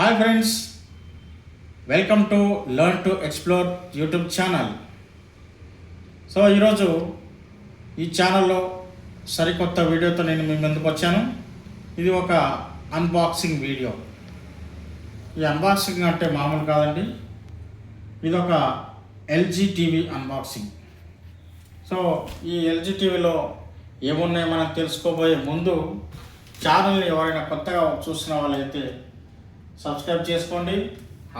Hi friends welcome to learn to explore YouTube channel. So ఈరోజు ఈ ఛానల్లో సరికొత్త వీడియోతో నేను మీ ముందుకు వచ్చాను. ఇది ఒక అన్బాక్సింగ్ వీడియో. ఈ అన్బాక్సింగ్ అంటే మామూలు కాదండి. ఇది ఒక ఎల్జీ టీవీ అన్బాక్సింగ్ సో ఈ ఎల్జీ టీవీలో ఏమున్నాయో మనం తెలుసుకోబోయే ముందు ఛానల్ని ఎవరైనా కొత్తగా చూస్తున్న వాళ్ళైతే సబ్స్క్రైబ్ చేసుకోండి.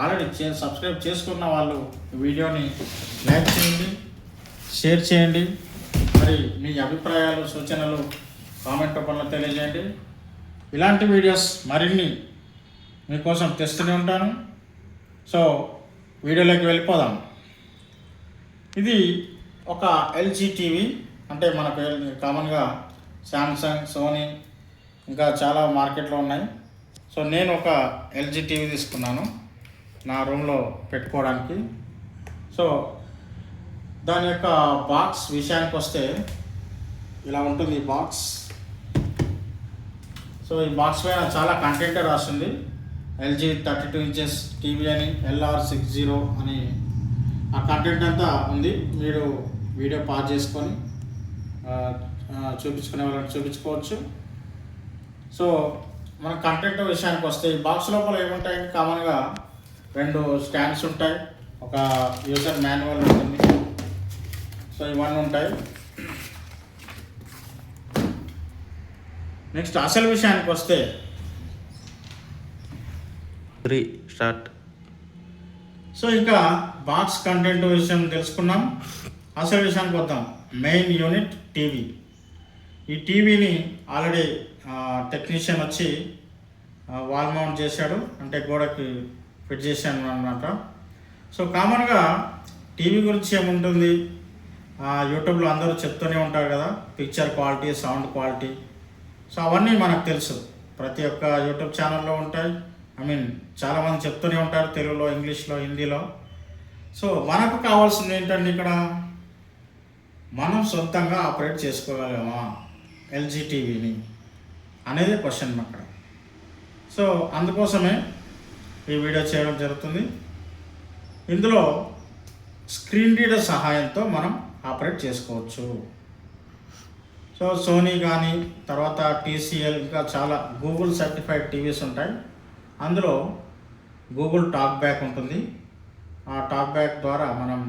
ఆల్రెడీ చే సబ్స్క్రైబ్ చేసుకున్న వాళ్ళు వీడియోని లైక్ చేయండి షేర్ చేయండి. మరి మీ అభిప్రాయాలు సూచనలు కామెంట్ రూపంలో తెలియజేయండి. ఇలాంటి వీడియోస్ మరిన్ని మీకోసం తెస్తూనే ఉంటాను. సో వీడియోలోకి వెళ్ళిపోదాం. ఇది ఒక ఎల్జీ టీవీ. అంటే మనకు కామన్గా శాంసంగ్ సోనీ ఇంకా చాలా మార్కెట్లో ఉన్నాయి. సో నేను ఒక ఎల్జీ టీవీ తీసుకున్నాను. నా రూమ్లో పెట్టుకోవడానికి. సో దాని యొక్క బాక్స్ విషయానికి వస్తే ఇలా ఉంటుంది ఈ బాక్స్. సో ఈ బాక్స్ పైన చాలా కంటెంట్ రాస్తుంది LG thirty two inches TV అని ఎల్ఆర్ సిక్స్ జీరో అని ఆ కంటెంట్ అంతా ఉంది. మీరు వీడియో పాజ్ చేసుకొని చూపించుకునే వాళ్ళని చూపించుకోవచ్చు. సో మన కంటెంట్ విషయానికి వస్తే ఈ బాక్స్ లోపల ఏముంటాయి? కామన్గా రెండు స్టాండ్స్ ఉంటాయి. ఒక యూజర్ మాన్యువల్ ఉంటుంది. సో ఇవన్నీ ఉంటాయి. నెక్స్ట్ అసలు విషయానికి వస్తే త్రీ స్టార్ట్ సో ఇంకా బాక్స్ కంటెంట్ విషయం తెలుసుకున్నాం. అసలు విషయానికి వద్దాం. మెయిన్ యూనిట్ టీవీ ఈ టీవీని ఆల్రెడీ టెక్నీషియన్ వచ్చి వాల్ మౌంట్ చేశాడు. అంటే గోడకి ఫిట్ చేశాను అనమాట సో కామన్గా టీవీ గురించి ఏముంటుంది? ఆ, యూట్యూబ్లో అందరూ చెప్తూనే ఉంటారు కదా picture quality sound quality so అవన్నీ మనకు తెలుసు. ప్రతి ఒక్క యూట్యూబ్ ఛానల్లో ఉంటాయి. ఐ మీన్ చాలామంది చెప్తూనే ఉంటారు తెలుగులో ఇంగ్లీష్లో హిందీలో. సో మనకు కావాల్సింది ఏంటండి ఇక్కడ? మనం సొంతంగా ఆపరేట్ చేసుకోగలమా? ఎల్జీ టీవీని అనేది క్వశ్చన్ అక్కడ. సో అందుకోసమే ఈ వీడియో చేయడం జరుగుతుంది. ఇందులో స్క్రీన్ రీడర్ సహాయంతో మనం ఆపరేట్ చేసుకోవచ్చు. సో సోనీ కానీ తర్వాత టీసీఎల్ ఇంకా చాలా గూగుల్ సర్టిఫైడ్ టీవీస్ ఉంటాయి. అందులో గూగుల్ టాక్ బ్యాక్ ఉంటుంది. ఆ టాక్ బ్యాక్ ద్వారా మనం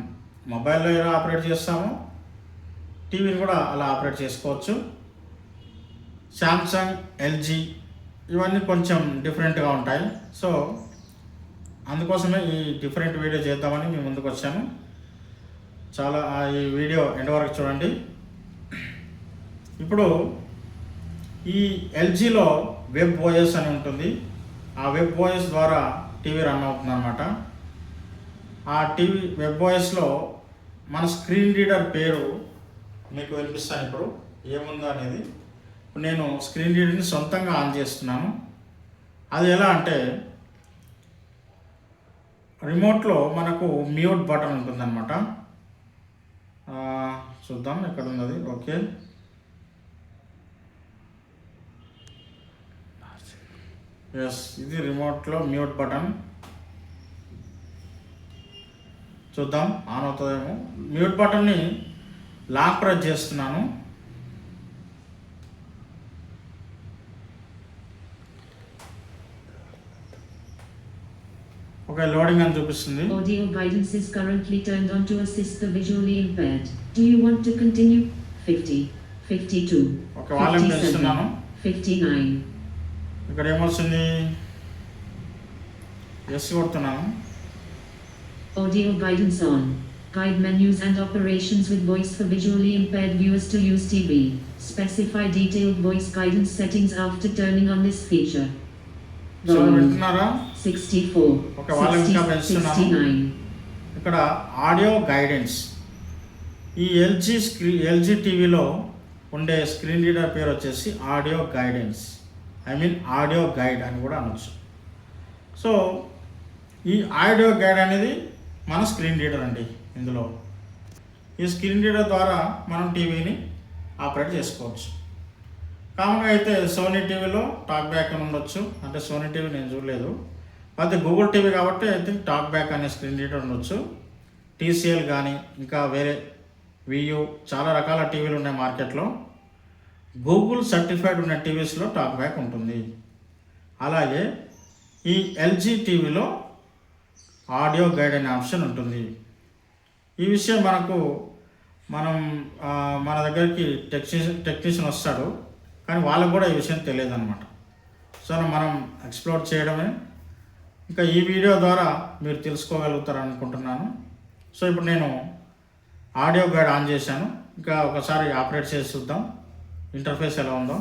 మొబైల్లో ఎలా ఆపరేట్ చేస్తామో టీవీని కూడా అలా ఆపరేట్ చేసుకోవచ్చు. శాంసంగ్ ఎల్జీ ఇవన్నీ కొంచెం డిఫరెంట్గా ఉంటాయి. సో అందుకోసమే ఈ డిఫరెంట్ వీడియో చేద్దామని మీ ముందుకు వచ్చాను. చాలా ఈ వీడియో ఎండ్ వరకు చూడండి. ఇప్పుడు ఈ ఎల్జీలో వెబ్ ఓఎస్ అని ఉంటుంది. ఆ వెబ్ ఓఎస్ ద్వారా టీవీ రన్ అవుతుంది అనమాట ఆ టీవీ వెబ్ ఓఎస్లో మన స్క్రీన్ రీడర్ పేరు మీకు వినిపిస్తాను ఇప్పుడు. ఏముందో అనేది నేను స్క్రీన్ రీడర్ని సొంతంగా ఆన్ చేస్తున్నాను. అది ఎలా అంటే రిమోట్లో మనకు మ్యూట్ బటన్ ఉంటుందన్నమాట. చూద్దాం ఎక్కడ ఉన్నది. ఓకే. ఎస్ ఇది రిమోట్లో మ్యూట్ బటన్ చూద్దాం ఆన్ అవుతుందేమో. మ్యూట్ బటన్ని లాక్ ప్రెస్ చేస్తున్నాను. ఓకే లోడింగ్ అని చూపిస్తుంది Audio guidance is currently turned on to assist the visually impaired. Do you want to continue? 50, 52, okay volume 57, పెంచుతున్నాను 59. ఇక్కడ ఏమొస్తుంది yes కొడుతున్నాను Audio guidance on. Guide menus and operations with voice for visually impaired viewers to use TV. Specify detailed voice guidance settings after turning on this feature. So Volume వింటున్నారా 64, Okay, volume 60, ఇంకా పెంచుతున్నాను. 69. ఇక్కడ audio guidance. ఈ LG screen LG టీవీలో ఉండే screen reader పేరు వచ్చేసి audio guidance. I mean audio guide అని కూడా అనొచ్చు. సో ఈ ఆడియో గైడ్ అనేది మన స్క్రీన్ రీడర్ అండి ఇందులో. ఈ స్క్రీన్ రీడర్ ద్వారా మనం టీవీని ఆపరేట్ చేసుకోవచ్చు. కామన్గా అయితే సోనీ టీవీలో టాక్ బ్యాక్ అని ఉండొచ్చు. అంటే సోనీ టీవీ నేను చూడలేదు. అది గూగుల్ టీవీ కాబట్టి ఐ థింక్ టాక్ బ్యాక్ అనే స్క్రీన్ రీడర్ ఉండొచ్చు. టీసీఎల్ కానీ ఇంకా వేరే వియూ చాలా రకాల టీవీలు ఉన్నాయి మార్కెట్లో. గూగుల్ సర్టిఫైడ్ ఉన్న టీవీస్లో టాక్ బ్యాక్ ఉంటుంది. అలాగే ఈ ఎల్జీ టీవీలో ఆడియో గైడ్ అనే ఆప్షన్ ఉంటుంది. ఈ విషయం మనకు మనం మన దగ్గరికి టెక్నీషియన్ టెక్నీషియన్ వస్తాడు. కానీ వాళ్ళకు కూడా ఈ విషయం తెలియదు అనమాట సో మనం ఎక్స్ప్లోర్ చేయడమే. ఇంకా ఈ వీడియో ద్వారా మీరు తెలుసుకోగలుగుతారు అనుకుంటున్నాను సో ఇప్పుడు నేను ఆడియో గైడ్ ఆన్ చేశాను. ఇంకా ఒకసారి ఆపరేట్ చేసి చూద్దాం. ఇంటర్ఫేస్ ఎలా ఉందో.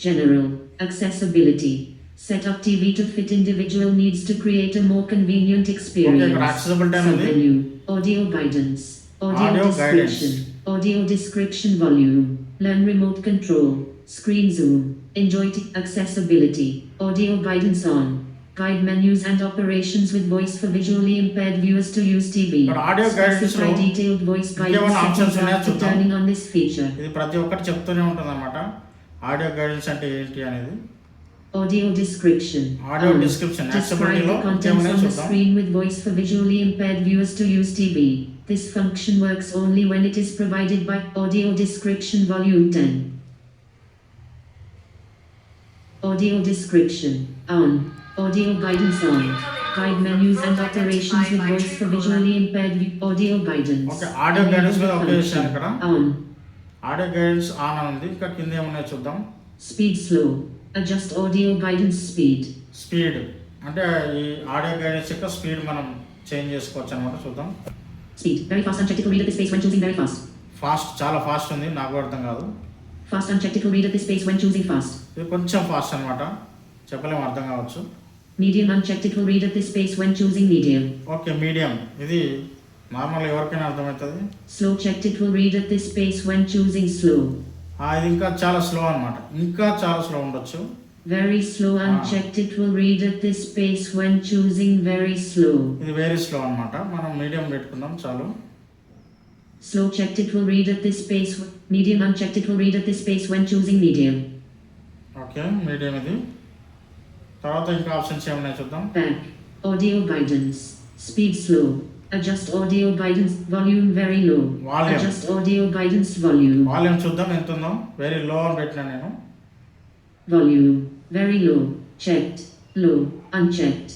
General accessibility set of TV to fit individual needs to create a more convenient experience audio guidance audio description audio description volume learn remote control screen zoom Enjoy t- accessibility. Audio guidance on. Guide menus and operations with voice for visually impaired viewers to use TV. ఇక్కడ audio guidance Specify లో detailed voice guidance ఇంకేమైనా options settings ఉన్నాయో after చూద్దాం. turning on this feature. ఇది ప్రతి ఒక్కటి చెప్తూనే ఉంటుంది అనమాట ఆడియో గైడెన్స్ అంటే ఏంటి అనేది Audio description. Audio On. description. Describe Accessibility the లో contents ఇంకేమున్నాయో on the చూద్దాం. screen with voice for visually impaired viewers to use TV. This function works only when it is provided by Audio Description Volume 10. Audio description. On. Audio guidance on. Guide menus and operations with voice for visually impaired. Audio guidance. Okay, audio guidance the ఒకే విషయం function. ఇక్కడ. On. Audio guidance on అని ఉంది ఇంకా కింద ఏమున్నాయో చూద్దాం Speed slow. Adjust audio guidance speed. Speed అంటే ఈ ఆడియో గైడెన్స్ యొక్క స్పీడ్ మనం చేంజ్ చేసుకోవచ్చు అనమాట చూద్దాం Speed. Very fast unchecked. It will read at this pace when choosing very fast. Fast చాలా ఫాస్ట్ ఉంది నాకు కూడా అర్థం కాదు Fast unchecked. It will read at this pace when choosing fast. ఇది కొంచెం ఫాస్ట్ అనమాట చెప్పలేము అర్థం కావచ్చు Medium unchecked. It will read at this pace when choosing medium. Okay medium ఇది నార్మల్ ఎవరికైనా అర్థమవుతుంది Slow checked. It will read at this pace when choosing slow. ఆ, ఇది ఇంకా చాలా స్లో అనమాట ఇంకా చాలా స్లో ఉండొచ్చు Very slow Ah. unchecked. It will read at this pace when choosing very slow. ఇది వెరీ స్లో అనమాట మనం మీడియం పెట్టుకుందాం చాలు Slow checked. It will read at this pace. Medium unchecked. It will read at this pace when choosing medium. Okay medium ఇది తర్వాత ఇంకా options ఏమున్నాయి చూద్దాం. Audio guidance. Speed slow. Adjust audio guidance volume very low. Volume. Adjust audio guidance volume. Volume చూద్దాం ఎంత ఉందో very low అని పెట్టినా నేను Volume. Very low. Checked. Low. Unchecked.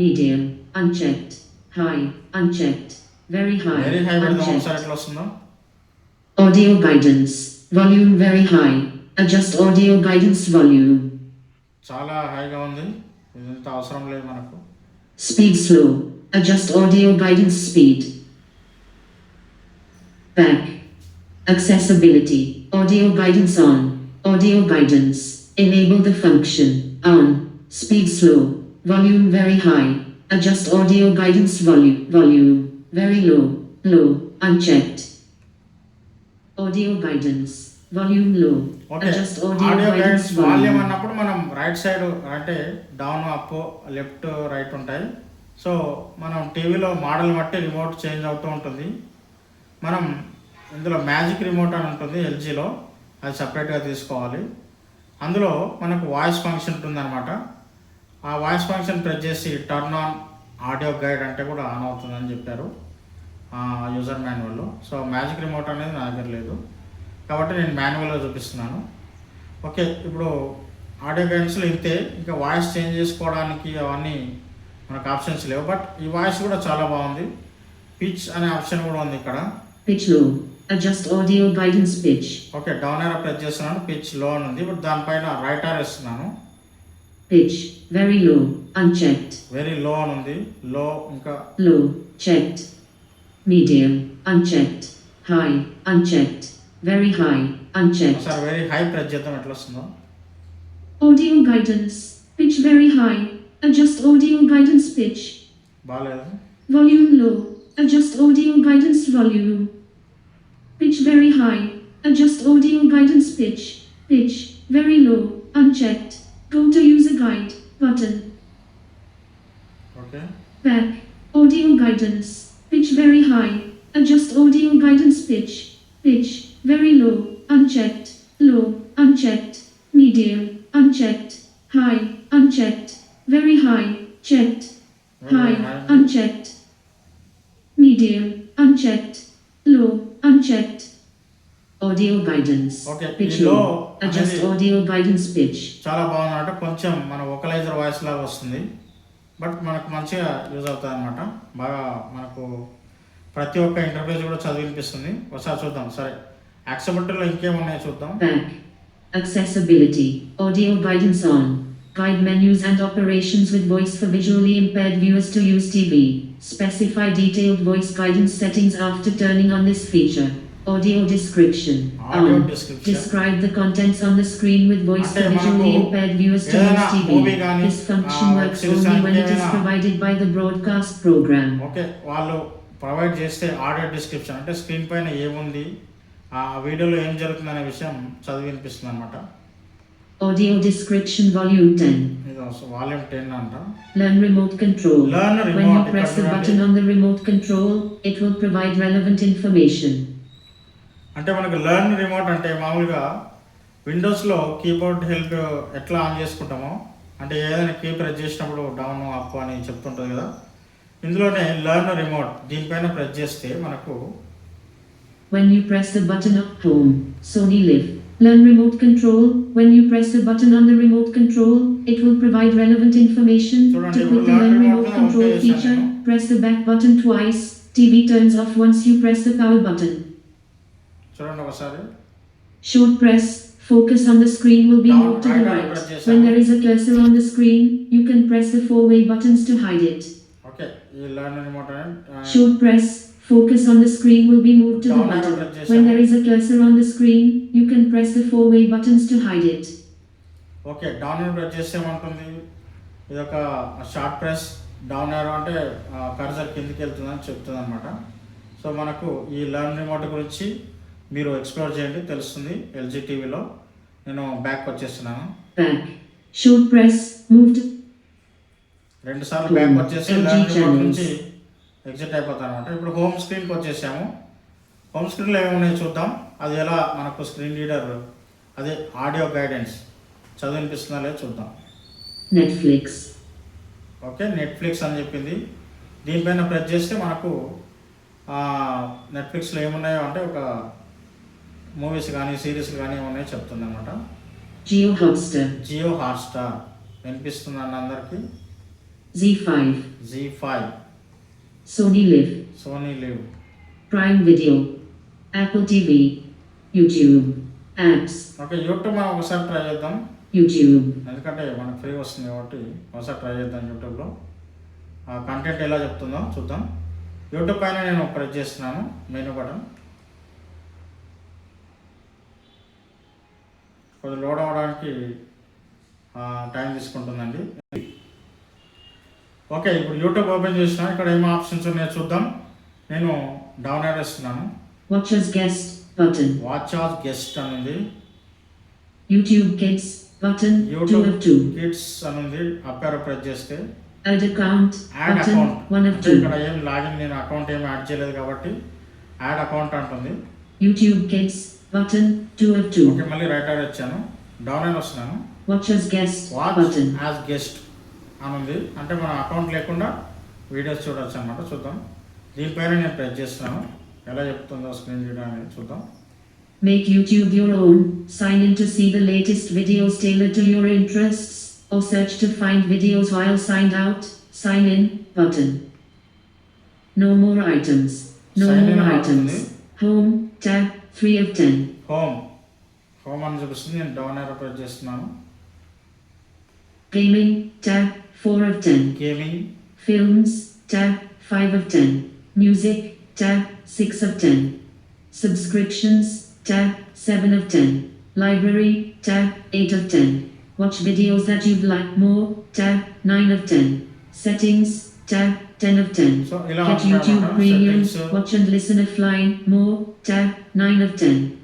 Medium. Unchecked. High. Unchecked. Very high. Very high పెడదాం ఒకసారి. ఎట్లా వస్తుందో Audio guidance. Volume very high. Adjust audio guidance volume. చాలా హైగా ఉంది ఇదంత అవసరం లేదు మనకు Speed slow. Adjust audio guidance speed. Back. Accessibility. Audio guidance on. Audio guidance. Enable the function. On. Speed slow. Volume very high. Adjust audio guidance volume. Volume. Very low. Low. Unchecked. Audio guidance. Audio guides volume volume. అన్నప్పుడు మనం right side అంటే down up left right ఉంటాయి. So మనం టీవీలో model బట్టి remote change అవుతూ ఉంటుంది. మనం ఇందులో మ్యాజిక్ రిమోట్ అని ఉంటుంది ఎల్జీలో అది సపరేట్గా తీసుకోవాలి. అందులో మనకు వాయిస్ ఫంక్షన్ ఉంటుందన్నమాట. ఆ వాయిస్ ఫంక్షన్ ప్రెస్ చేసి టర్న్ ఆన్ ఆడియో గైడ్ అంటే కూడా ఆన్ అవుతుందని చెప్పారు యూజర్ మాన్యువల్లో సో మ్యాజిక్ రిమోట్ అనేది నా దగ్గర లేదు. కాబట్టి నేను మాన్యువల్గా చూపిస్తున్నాను ఓకే ఇప్పుడు ఆడియో గైడెన్స్లో ఇంతే ఇంకా వాయిస్ చేంజ్ చేసుకోవడానికి అవన్నీ మనకు ఆప్షన్స్ లేవు బట్ ఈ వాయిస్ కూడా చాలా బాగుంది పిచ్ అనే ఆప్షన్ కూడా ఉంది ఇక్కడ Pitch low. Adjust audio guidance pitch. Okay down arrow press చేస్తున్నాను పిచ్లో అని ఉంది ఇప్పుడు దానిపైన రైట్ ఆర్ ఇస్తున్నాను Pitch. Very low. Unchecked. Very low అని ఉంది లో ఇంకా Low. Checked. Medium. Unchecked. High. Unchecked. Very high. Unchecked. ఒకసారి వెరీ హై ప్రెస్ చేద్దాం ఎట్లా వస్తుందో Audio guidance. Pitch very high. Adjust audio guidance pitch. బాగాలేదు Volume low. Adjust audio guidance volume. Pitch very high. Adjust audio guidance pitch. Pitch. Very low. Unchecked. Go to user guide. Button. Okay Back. Audio guidance. Pitch very high. Adjust audio guidance pitch. Pitch. Very low, unchecked. Low, unchecked. Medium, unchecked. High, unchecked. Very high, checked. High, unchecked. Medium, unchecked. Low, unchecked. Audio guidance. Okay, pitch low. Adjust audio guidance pitch. చాలా బాగుందన్నమాట కొంచెం మన వొకలైజర్ voice లాగా వస్తుంది but మనకు మంచిగా use అవుతుంది అనమాట బాగా మనకు ప్రతి ఒక్క ఇంటర్ఫేస్ కూడా చదివినిపిస్తుంది ఒకసారి చూద్దాం సరే యాక్సెప్టర్లో ఇంకేమున్నాయో చూద్దాం Back. Accessibility. Audio guidance on. Guide menus and operations with voice for visually impaired viewers to use TV. Specify detailed voice guidance settings after turning on this feature. Audio description. Audio on. description. Describe the contents on the screen with voice for అంటే visually మనకు impaired viewers to ఏదైనా use movie TV. గానీ, This function ఆ, works web series only when it is ఏదైనా- provided by the broadcast program. Okay వాళ్ళు provide చేస్తే audio description అంటే screen పైన ఏముంది ఆ వీడియోలో ఏం జరుగుతుంది అనే విషయం చదివి వినిపిస్తుంది అనమాట Audio description volume 10. ఇది వాల్యూమ్ టెన్ అంట Learn remote control. Learn When remote, you press the ఇక్కడ button చూడండి. on the remote control, it will provide relevant information. అంటే మనకు లెర్న్ రిమోట్ అంటే మామూలుగా విండోస్లో కీబోర్డ్ హెల్ప్ ఎట్లా ఆన్ చేసుకుంటామో అంటే ఏదైనా కీ ప్రెస్ చేసినప్పుడు డౌన్ అప్ అని చెప్తుంటుంది కదా ఇందులోనే లెర్న్ రిమోట్ దీనిపైన ప్రెస్ చేస్తే మనకు when you press the button of Chrome, Sony Live. Learn remote control. When you press the button on the remote control, it will provide relevant information. To click the learn remote control feature, press the back button twice. TV turns off once you press the power button. Short press. Focus on the screen will be moved to the right. When there is a cursor on the screen, you can press the four-way buttons to hide it. Okay. Short press. Focus on the screen will be moved to the button. When there is a cursor on the screen, you can press the four-way buttons to hide it. Okay down press చేస్తే ఏమంటుంది ఇది ఒక short press down ఏరో అంటే cursor కిందికి వెళ్తుందని చెప్తుంది అనమాట so మనకు ఈ లర్న్ రిమోట్ గురించి మీరు ఎక్స్ప్లోర్ చేయండి తెలుస్తుంది ఎల్జీ టీవీలో నేను బ్యాక్ వచ్చేస్తున్నాను move to రెండు సార్లు బ్యాక్ వచ్చేసి లర్న్ రిమోట్. నుంచి ఎగ్జిట్ అయిపోతాను అనమాట. ఇప్పుడు హోమ్ స్క్రీన్కి వచ్చేసాము. హోమ్ స్క్రీన్లో ఏమున్నాయో చూద్దాం. అది ఎలా మనకు స్క్రీన్ రీడర్ అదే ఆడియో గైడెన్స్ చదివినిపిస్తుందా లేదో చూద్దాం. Netflix. ఓకే నెట్ఫ్లిక్స్ అని చెప్పింది. దీనిపైన ప్రెస్ చేస్తే మనకు నెట్ఫ్లిక్స్లో ఏమున్నాయో అంటే ఒక మూవీస్ కానీ సిరీస్ కానీ ఏమున్నాయో చెప్తుంది అనమాట. Geo Hotstar. జియో హాట్స్టార్ వినిపిస్తుందండి అందరికీ? Z5. Z five Sony Live. Sony Live Prime Video. Apple TV. YouTube. Apps. Okay YouTube మనం ఒకసారి ట్రై చేద్దాం YouTube. ఎందుకంటే మనకు ఫ్రీ వస్తుంది కాబట్టి ఒకసారి ట్రై చేద్దాం యూట్యూబ్లో ఆ కంటెంట్ ఎలా చెప్తుందో చూద్దాం యూట్యూబ్ పైన నేను ప్రెస్ చేస్తున్నాను మెనూ బటన్ కొద్దిగా లోడ్ అవ్వడానికి టైం తీసుకుంటుందండి ఓకే ఇప్పుడు యూట్యూబ్ ఓపెన్ చేసిన ఇక్కడ ఏం ఆప్షన్స్ ఉన్నాయో చూద్దాం నేను డౌన్ వేస్తున్నాను Watch as guest button. Watch as guest అని ఉంది YouTube Kids button. 2 YouTube of 2. Kids అని ఉంది అప్పారో ప్రెస్ చేస్తే యాడ్. అకౌంట్ 1 of అంటే 2. ఇక్కడ ఏం లాగిన్ నేను అకౌంట్ ఏం యాడ్ చేయలేదు కాబట్టి యాడ్ అకౌంట్ అంటుంది YouTube Kids button. 2 of 2. Okay మళ్ళీ రైట్ యాడ్ వచ్చాను డౌన్ అయిన వస్తున్నాను వాచ్ button. యాజ్ గెస్ట్ అని ఉంది అంటే మన అకౌంట్ లేకుండా వీడియోస్ చూడొచ్చు అనమాట చూద్దాం దీనిపైన నేను ప్రెస్ చేస్తున్నాను ఎలా చెప్తుందో స్క్రీన్ రీడర్ అనేది చూద్దాం Make YouTube your own. Sign in to see the latest videos tailored to your interests, or search to find videos while signed out. Sign in button. No more items. No Sign in more items. Home tab 3 of 10. Home home అని చూపిస్తుంది నేను down అయిన press చేస్తున్నాను Gaming tab 4 of 10. Gaming. Films, tab, 5 of 10. Music, tab, 6 of 10. Subscriptions, tab, 7 of 10. Library, tab, 8 of 10. Watch videos that you'd like more, tab, 9 of 10. Settings, tab, 10 of 10. So, Get YouTube Premium, watch and listen offline, more, tab, 9 of 10.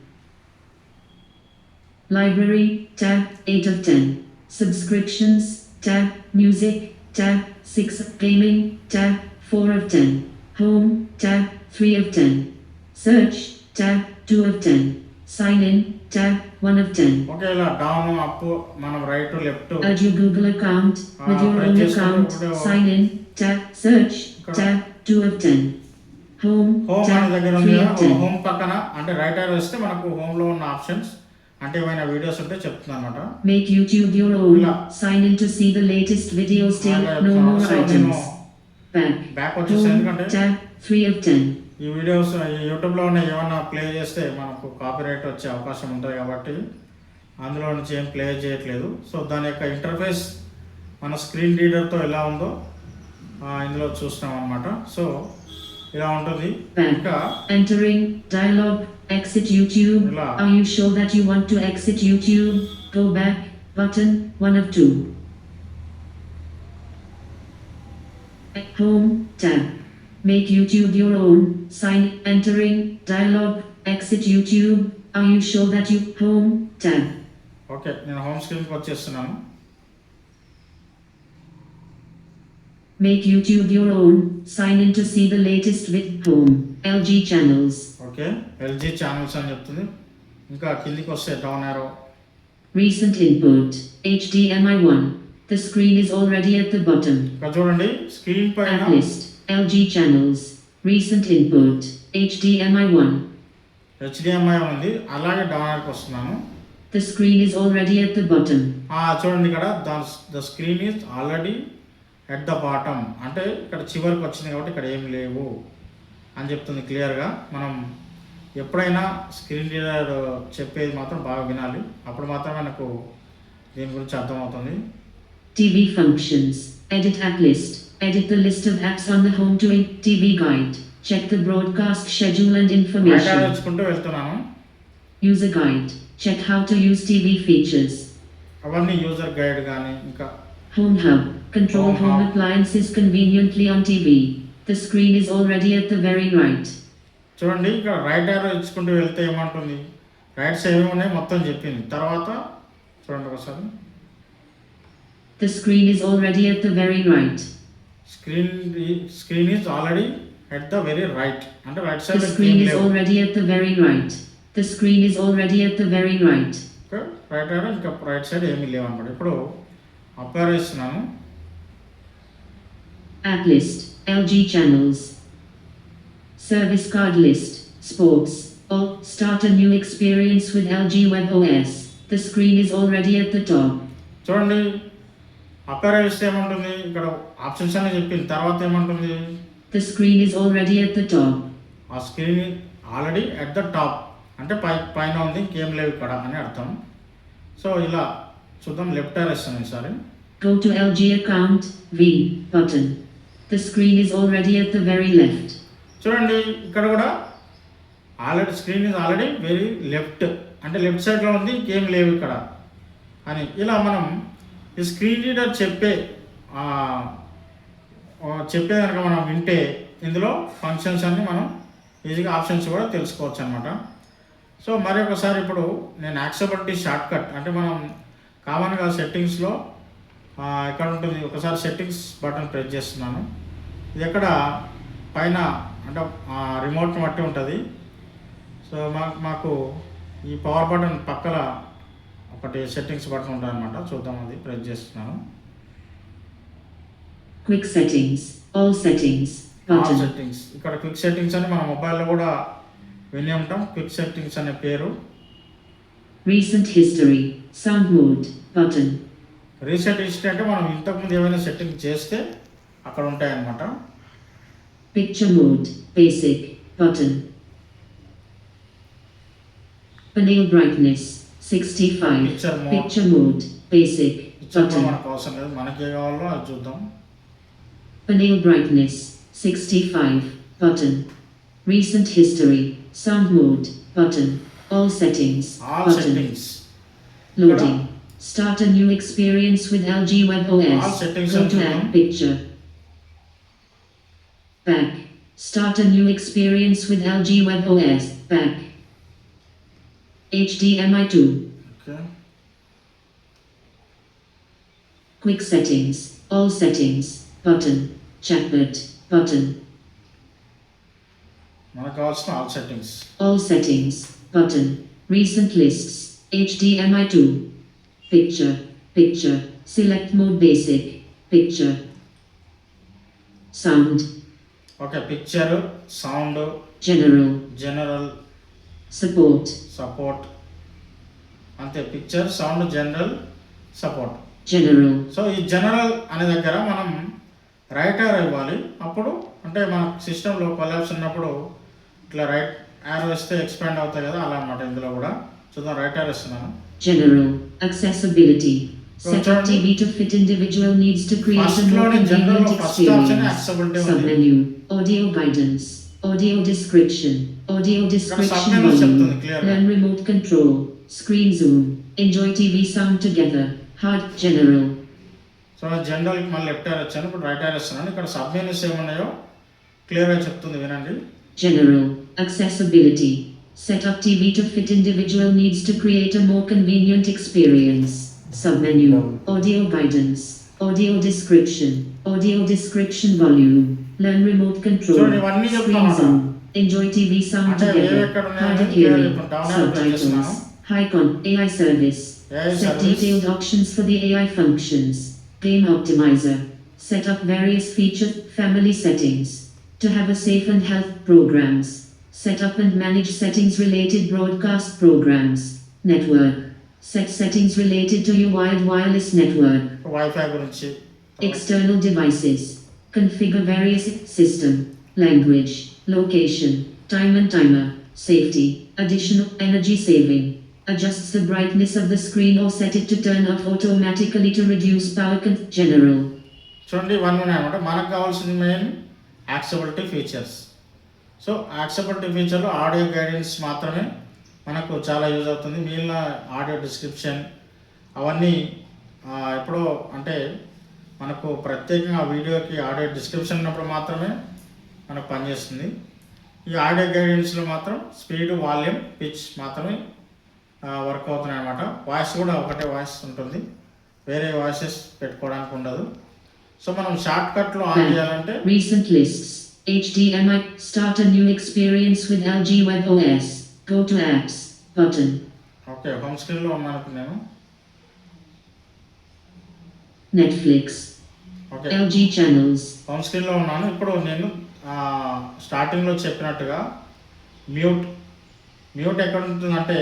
Library, tab, 8 of 10. Subscriptions, tab music tab 6 of gaming tab 4 of 10. Home tab 3 of 10. Search tab 2 of 10. Sign in tab 1 of 10. Okay ఇలా down up మనం right left Add your Google account with Ah, your own purchase account. order. Sign in tab search Correct. tab 2 of 10. Home. Home అనే Tab. దగ్గర ఉంది 3 కదా of 10. Home పక్కన అంటే right are వస్తే మనకు హోమ్ లో ఉన్న ఆప్షన్స్ అంటే ఏమైనా వీడియోస్ ఉంటే చెప్తుంది అనమాట Make YouTube your own. ఇలా. Sign in to see the latest videos. Still, no more so నేను items. Back. బ్యాక్ వచ్చేసి. ఎందుకంటే Tab. 3 of 10. ఈ వీడియోస్ యూట్యూబ్లో ఉన్న ఏమన్నా ప్లే చేస్తే మనకు కాపీరైట్ వచ్చే అవకాశం ఉంటుంది కాబట్టి అందులో నుంచి ఏం ప్లే చేయట్లేదు సో దాని యొక్క ఇంటర్ఫేస్ మన స్క్రీన్ రీడర్తో ఎలా ఉందో ఇందులో చూస్తాం అనమాట సో ఇలా ఉంటుంది. ఇంకా Entering. Dialog. Exit YouTube. ఇలా. Are you sure that you want to exit YouTube? Go back. Button. 1 of 2. Home. Tab. Make YouTube your own. Sign. Entering. Dialog. Exit YouTube. Are you sure that you. Home. Tab. Okay నేను home స్క్రీన్కి వచ్చేస్తున్నాను Make YouTube your own. Sign in to see the latest with home. LG channels. Okay LG channels అని చెప్తుంది ఇంకా కిందికి వస్తే down arrow Recent input. HDMI 1. The screen is already at the bottom. ఇక్కడ చూడండి screen పైన App list. LG channels. Recent input. HDMI 1. HDMI ఉంది అలాగే డౌన్ యార్కి వస్తున్నాను The screen is already at the bottom. ఆ, చూడండి ఇక్కడ the screen is already at the bottom అంటే ఇక్కడ చివరికి వచ్చింది కాబట్టి ఇక్కడ ఏం లేవు అని చెప్తుంది క్లియర్గా. మనం ఎప్పుడైనా స్క్రీన్ రీడర్ చెప్పేది మాత్రం బాగా వినాలి. అప్పుడు మాత్రమే నాకు దీని గురించి అర్థమవుతుంది. TV functions. Edit app list edit the list of apps on the home to TV guide check the broadcast schedule and information అక్కడ వచ్చుకుంటూ వెళ్తున్నాను. A guide check how to use TV features అవన్నీ యూజర్ గైడ్ గానీ ఇంకా home hub Control Home appliances conveniently on TV. The screen is already at the very right. చూడండి ఇక్కడ right arrow ఇచ్చుకుంటూ వెళ్తే ఏమంటుంది రైట్స్ ఏమేమి ఉన్నాయి మొత్తం చెప్పింది తర్వాత చూడండి ఒకసారి The screen is already at the very right. Screen screen is already at the very right అంటే right The side screen is already at the very right. The screen is already at the very right. Right arrow ఇంకా right side ఏమీ లేవు అనమాట ఇప్పుడు apply చేస్తున్నాను App list. LG channels. Service card list. Sports. Or start a new experience with LG Web OS. The screen is already at the top. చూడండి apply చేస్తే ఏమంటుంది ఇక్కడ ఆప్షన్స్ అనే చెప్పింది తర్వాత ఏమంటుంది The screen is already at the top. ఆ screen already at the top అంటే పై పైన ఉంది ఇంకేం లేవు ఇక్కడ అని అర్థం సో ఇలా చూద్దాం లెఫ్ట్ వేస్తాను ఈసారి Go to LG account. V button. The screen is already at the very left. చూడండి ఇక్కడ కూడా already screen is already very left అంటే లెఫ్ట్ సైడ్లో ఉంది ఇంకేం లేవు ఇక్కడ. అని ఇలా మనం ఈ స్క్రీన్ రీడర్ చెప్పే చెప్పే కనుక మనం వింటే ఇందులో ఫంక్షన్స్ అన్ని మనం ఈజీగా ఆప్షన్స్ కూడా తెలుసుకోవచ్చు అనమాట సో మరి ఒకసారి ఇప్పుడు నేను యాక్సెబిలిటీ షార్ట్కట్ అంటే మనం కామన్గా సెట్టింగ్స్లో ఎక్కడ ఉంటుంది ఒకసారి సెట్టింగ్స్ బటన్ ప్రెస్ చేస్తున్నాను ఇది ఎక్కడ పైన అంటే రిమోట్ బట్టి ఉంటుంది సో మా మాకు ఈ పవర్ బటన్ పక్కల ఒకటి సెట్టింగ్స్ బటన్ ఉంటుంది అనమాట చూద్దాం అది ప్రెస్ చేస్తున్నాను Quick settings. All settings. All. Settings ఇక్కడ క్విక్ సెట్టింగ్స్ అని మన మొబైల్లో కూడా విని ఉంటాం క్విక్ సెట్టింగ్స్ అనే పేరు Recent history. Sound mode. Button. Recent history అంటే మనం ఇంతకుముందు ఏమైనా సెట్టింగ్ చేస్తే అక్కడ ఉంటాయన్నమాట. Picture mode basic button panel sixty five picture mode basic button మనకి ఏ చూద్దాం. Panel brightness sixty five button recent sound mode button settings all settings Start a new experience with LG Web All OS. settings Go are to done. add picture. Back. Start a new experience with LG Web OS. Back. HDMI 2. Okay Quick settings. All settings. Button. Chatbot. Button. మనకు కావాల్సిన all settings All settings. Button. Recent lists. HDMI 2. Picture. Picture. Select mode basic. Picture. Sound. Okay picture sound General. General Support. Support అంతే picture sound general support General. So ఈ general అనే దగ్గర మనం right arrow ఇవ్వాలి అప్పుడు అంటే మన సిస్టంలో కొలాబ్స్ ఉన్నప్పుడు ఇట్లా రైట్ యారో ఇస్తే ఎక్స్పాండ్ అవుతాయి కదా అలా అన్నమాట ఇందులో కూడా చూద్దాం రైట్ యారో ఇస్తున్నాను General. Accessibility. So, Set up Charlie- TV to fit individual needs to create First a more load in general, convenient first option experience. accessibility only. Submenu. Audio guidance. Audio description. Audio description submenu volume. చెప్తుంది clear గా. Learn remote control. Screen zoom. Enjoy TV sound together. Hard general. So జనరల్కి మళ్ళీ left arrow వచ్చాను ఇప్పుడు right arrow ఇస్తున్నాను ఇక్కడ sub menus ఏమున్నాయో క్లియర్గా చెప్తుంది వినండి General. Accessibility. Set up TV to fit individual needs to create a more convenient experience. Submenu, audio guidance, audio description, audio description volume, learn remote control, on, enjoy TV sound together, hard hearing, subtitles, Hycon AI service, set detailed options for the AI functions, game optimizer, set up various feature, family settings, to have a safe and health programs Set up and manage settings related broadcast programs. Network. Set settings related to your wired wireless network. WiFi గురించి External devices. Configure various system, language, location, time and timer, safety, additional energy saving. Adjusts the brightness of the screen or set it to turn off automatically to reduce power con- general. చూడండి ఇవన్నీ ఉన్నాయన్నమాట మనకు కావాల్సింది main accessibility features so accessibility ఫీచర్లో audio guidance మాత్రమే మనకు చాలా use అవుతుంది. మిగిలిన ఆడియో డిస్క్రిప్షన్ అవన్నీ ఎప్పుడో అంటే మనకు ప్రత్యేకంగా ఆ వీడియోకి ఆడియో డిస్క్రిప్షన్ ఉన్నప్పుడు మాత్రమే మనకు పనిచేస్తుంది. ఈ ఆడియో గైడెన్స్లో మాత్రం స్పీడ్ వాల్యూమ్ పిచ్ మాత్రమే వర్క్ అవుతున్నాయి అన్నమాట. వాయిస్ కూడా ఒకటే వాయిస్ ఉంటుంది. వేరే వాయిసెస్ పెట్టుకోవడానికి ఉండదు. సో మనం షార్ట్ కట్లో ఆన్ చేయాలంటే Recent lists. HDMI. Start a new experience with LG Web OS. Go to apps. Button. Okay home స్క్రీన్లో ఉన్నాను నేను Netflix. Okay LG channels. హోమ్ స్క్రీన్లో ఉన్నాను ఇప్పుడు నేను స్టార్టింగ్లో చెప్పినట్టుగా మ్యూట్ మ్యూట్ ఎక్కడ ఉంటుందంటే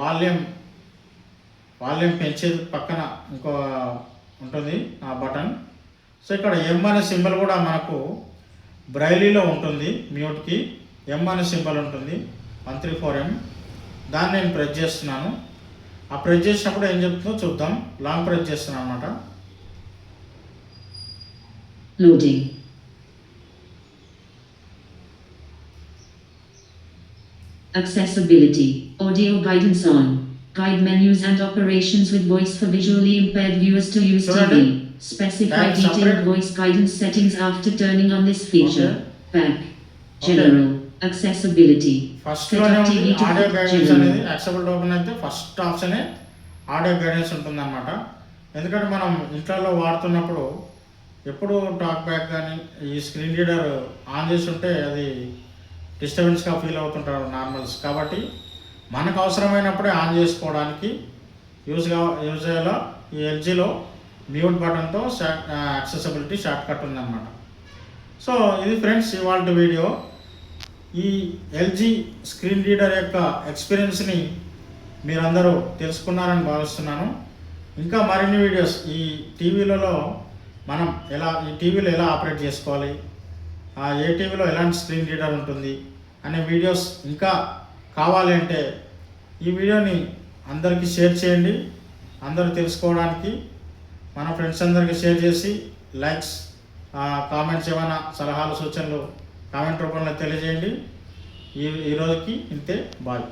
వాల్యూమ్ వాల్యూమ్ పెంచేది పక్కన ఇంకో ఉంటుంది ఆ బటన్ సో ఇక్కడ ఎం అనే సింబల్ కూడా మనకు బ్రైలీలో ఉంటుంది మ్యూట్కి ఎం అనే సింబల్ ఉంటుంది వన్ త్రీ ఫోర్ ఎం దాన్ని నేను ప్రెస్ చేస్తున్నాను ఆ ప్రెస్ చేసినప్పుడు ఏం చెప్తుందో చూద్దాం లాంగ్ ప్రెస్ చేస్తున్నాను అనమాట. Accessibility. Audio guidance on. Guide menus and operations with voice for visually impaired viewers to use? TV. Specify That detailed separate? voice guidance settings after turning on this feature. Back. Okay. General. Accessibility. First Set లోనే up ఉంది TV to audio guidance general. అనేది accessible open అయితే first ఆప్షనే audio guidance ఉంటుంది అనమాట ఎందుకంటే మనం ఇంట్లో వాడుతున్నప్పుడు ఎప్పుడు టాక్ బ్యాక్ కానీ ఈ స్క్రీన్ రీడర్ ఆన్ చేసి ఉంటే అది డిస్టర్బెన్స్గా ఫీల్ అవుతుంటారు నార్మల్స్ కాబట్టి మనకు అవసరమైనప్పుడే ఆన్ చేసుకోవడానికి యూజ్గా యూజ్ అయ్యేలా ఈ ఎల్జీలో మ్యూట్ బటన్తో యాక్సెసిబిలిటీ షార్ట్ కట్ ఉందన్నమాట. సో ఇది ఫ్రెండ్స్ ఇవాళ వీడియో. ఈ ఎల్జీ స్క్రీన్ రీడర్ యొక్క ఎక్స్పీరియన్స్ని మీరందరూ తెలుసుకున్నారని భావిస్తున్నాను. ఇంకా మరిన్ని వీడియోస్. ఈ టీవీలలో మనం ఎలా ఈ టీవీలో ఎలా ఆపరేట్ చేసుకోవాలి? ఏ టీవీలో ఎలాంటి స్క్రీన్ రీడర్ ఉంటుంది? అనే వీడియోస్ ఇంకా కావాలి అంటే ఈ వీడియోని అందరికీ షేర్ చేయండి. అందరూ తెలుసుకోవడానికి మన ఫ్రెండ్స్ అందరికీ షేర్ చేసి లైక్స్ కామెంట్స్ ఏమైనా సలహాలు సూచనలు కామెంట్ రూపంలో తెలియజేయండి. ఈ ఈరోజుకి ఇంతే. బాయ్